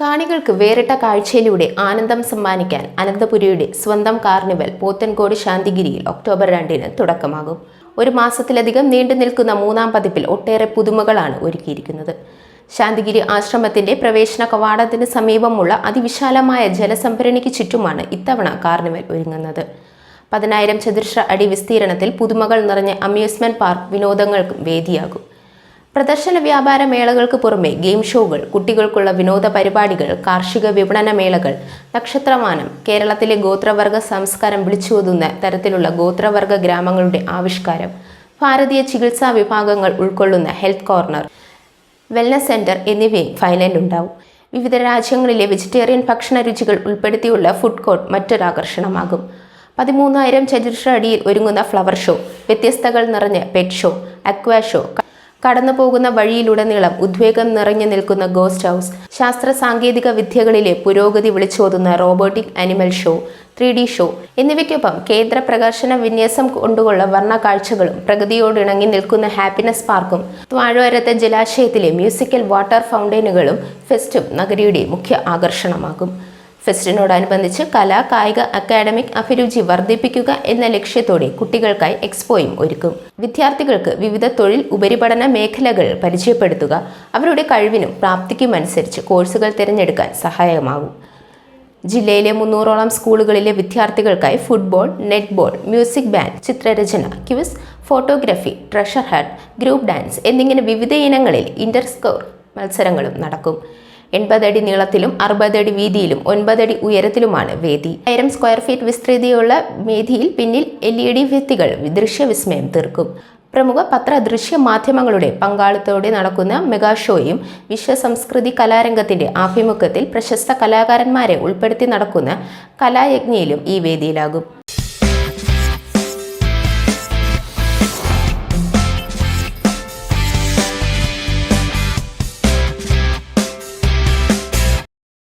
കാണികൾക്ക് വേറിട്ട കാഴ്ചയിലൂടെ ആനന്ദം സമ്മാനിക്കാൻ അനന്തപുരിയുടെ സ്വന്തം കാർണിവൽ പോത്തൻകോട് ശാന്തിഗിരിയിൽ ഒക്ടോബർ രണ്ടിന് തുടക്കമാകും. ഒരു മാസത്തിലധികം നീണ്ടു നിൽക്കുന്ന മൂന്നാം പതിപ്പിൽ ഒട്ടേറെ പുതുമകളാണ് ഒരുക്കിയിരിക്കുന്നത്. ശാന്തിഗിരി ആശ്രമത്തിന്റെ പ്രവേശന കവാടത്തിന് സമീപമുള്ള അതിവിശാലമായ ജലസംഭരണിക്ക് ചുറ്റുമാണ് ഇത്തവണ കാർണിവൽ ഒരുങ്ങുന്നത്. പതിനായിരം ചതുരശ്ര അടി വിസ്തീർണത്തിൽ പുതുമകൾ നിറഞ്ഞ അമ്യൂസ്മെന്റ് പാർക്ക് വിനോദങ്ങൾക്കും വേദിയാകും. പ്രദർശന വ്യാപാര മേളകൾക്ക് പുറമെ ഗെയിം ഷോകൾ കുട്ടികൾക്കുള്ള വിനോദ പരിപാടികൾ കാർഷിക വിപണന മേളകൾ നക്ഷത്രമാനം കേരളത്തിലെ ഗോത്രവർഗ സംസ്കാരം വിളിച്ചോതുന്ന തരത്തിലുള്ള ഗോത്രവർഗ ഗ്രാമങ്ങളുടെ ആവിഷ്കാരം ഭാരതീയ ചികിത്സാ വിഭാഗങ്ങൾ ഉൾക്കൊള്ളുന്ന ഹെൽത്ത് കോർണർ വെൽനസ് സെന്റർ എന്നിവയും ഫൈനലുണ്ടാവും വിവിധ രാജ്യങ്ങളിലെ വെജിറ്റേറിയൻ ഭക്ഷണ രുചികൾ ഉൾപ്പെടുത്തിയുള്ള ഫുഡ് കോർട്ട് മറ്റൊരാകർഷണമാകും. പതിമൂന്നായിരം ചതുരശ്ര അടിയിൽ ഒരുങ്ങുന്ന ഫ്ലവർ ഷോ വ്യത്യസ്തകൾ നിറഞ്ഞ പെറ്റ് ഷോ അക്വാ ഷോ കടന്നു പോകുന്ന വഴിയിലുടനീളം ഉദ്വേഗം നിറഞ്ഞു നിൽക്കുന്ന ഗോസ്റ്റ് ഹൗസ് ശാസ്ത്ര സാങ്കേതിക വിദ്യകളിലെ പുരോഗതി വിളിച്ചോതുന്ന robotic animal show three D show എന്നിവയ്ക്കൊപ്പം കേന്ദ്ര പ്രകാശന വിന്യാസം കൊണ്ടുള്ള വർണ കാഴ്ചകളും പ്രകൃതിയോടിണങ്ങി നിൽക്കുന്ന ഹാപ്പിനെസ് പാർക്കും താഴ്വരത്തെ ജലാശയത്തിലെ മ്യൂസിക്കൽ വാട്ടർ ഫൗണ്ടൈനുകളും ഫെസ്റ്റും നഗരിയുടെ മുഖ്യ ആകർഷണമാകും. ഫെസ്റ്റിനോടനുബന്ധിച്ച് കലാ കായിക അക്കാഡമിക് അഭിരുചി വർദ്ധിപ്പിക്കുക എന്ന ലക്ഷ്യത്തോടെ കുട്ടികൾക്കായി എക്സ്പോയും ഒരുക്കും. വിദ്യാർത്ഥികൾക്ക് വിവിധ തൊഴിൽ ഉപരിപഠന മേഖലകൾ പരിചയപ്പെടുത്തുക അവരുടെ കഴിവിനും പ്രാപ്തിക്കുമനുസരിച്ച് കോഴ്സുകൾ തിരഞ്ഞെടുക്കാൻ സഹായകമാകും. ജില്ലയിലെ മുന്നൂറോളം സ്കൂളുകളിലെ വിദ്യാർത്ഥികൾക്കായി ഫുട്ബോൾ നെറ്റ്ബോൾ മ്യൂസിക് ബാൻഡ് ചിത്രരചന quiz photography treasure hunt group dance എന്നിങ്ങനെ വിവിധ ഇനങ്ങളിൽ ഇന്റർ സ്കോർ മത്സരങ്ങളും നടക്കും. എൺപതടി നീളത്തിലും അറുപതടി വീതിയിലും ഒൻപതടി ഉയരത്തിലുമാണ് വേദി. ആയിരം സ്ക്വയർ ഫീറ്റ് വിസ്തൃതിയുള്ള വേദിയിൽ പിന്നിൽ എൽ ഇ ഡി വ്യക്തികൾ ദൃശ്യവിസ്മയം തീർക്കും. പ്രമുഖ പത്ര ദൃശ്യ മാധ്യമങ്ങളുടെ പങ്കാളിത്തോടെ നടക്കുന്ന മെഗാ ഷോയും വിശ്വസംസ്കൃതി കലാരംഗത്തിന്റെ ആഭിമുഖ്യത്തിൽ പ്രശസ്ത കലാകാരന്മാരെ ഉൾപ്പെടുത്തി നടക്കുന്ന കലായജ്ഞയിലും ഈ വേദിയിലാകും.